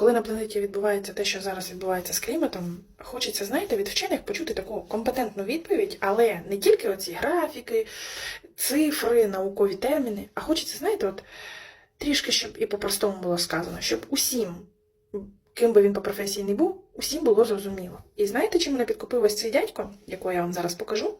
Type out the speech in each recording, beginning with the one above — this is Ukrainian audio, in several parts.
коли на планеті відбувається те, що зараз відбувається з кліматом, хочеться, знаєте, від вчених почути таку компетентну відповідь, але не тільки оці графіки, цифри, наукові терміни, а хочеться, знаєте, от трішки, щоб і по-простому було сказано, щоб усім, ким би він по професії не був, усім було зрозуміло. І знаєте, чим мене підкупив ось цей дядько, якого я вам зараз покажу?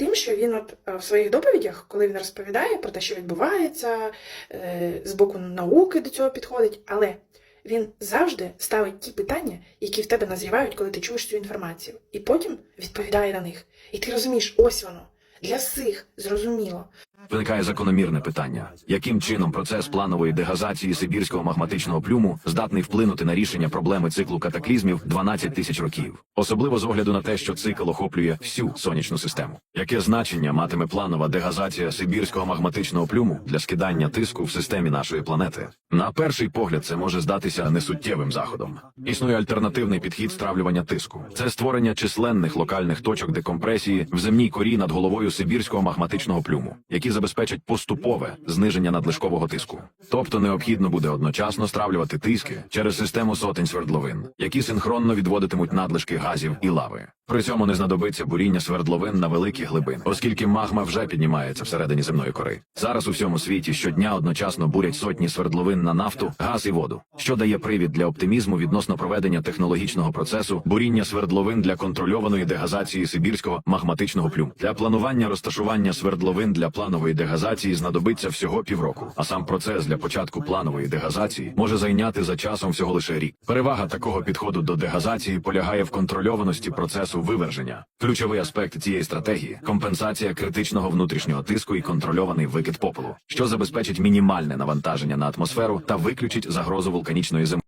Тим, що він от е, в своїх доповідях, коли він розповідає про те, що відбувається, е, з боку науки до цього підходить, але він завжди ставить ті питання, які в тебе назрівають, коли ти чуєш цю інформацію, і потім відповідає на них. І ти розумієш, ось воно для всіх зрозуміло. Виникає закономірне питання: яким чином процес планової дегазації сибірського магматичного плюму здатний вплинути на рішення проблеми циклу катаклізмів 12 тисяч років, особливо з огляду на те, що цикл охоплює всю сонячну систему. Яке значення матиме планова дегазація сибірського магматичного плюму для скидання тиску в системі нашої планети? На перший погляд, це може здатися несуттєвим заходом. Існує альтернативний підхід стравлювання тиску. Це створення численних локальних точок декомпресії в земній корі над головою сибірського магматичного плюму, які забезпечать поступове зниження надлишкового тиску. Тобто необхідно буде одночасно стравлювати тиски через систему сотень свердловин, які синхронно відводитимуть надлишки газів і лави. При цьому не знадобиться буріння свердловин на великі глибини, оскільки магма вже піднімається всередині земної кори. Зараз у всьому світі щодня одночасно бурять сотні свердловин на нафту, газ і воду, що дає привід для оптимізму відносно проведення технологічного процесу буріння свердловин для контрольованої дегазації сибірського магматичного плюму. Для планування розташування свердловин для планової дегазації знадобиться всього півроку, а сам процес для початку планової дегазації може зайняти за часом всього лише рік. Перевага такого підходу до дегазації полягає в контрольованості процесу виверження. Ключовий аспект цієї стратегії компенсація критичного внутрішнього тиску і контрольований викид попелу, що забезпечить мінімальне навантаження на атмосферу та виключить загрозу вулканічної зими.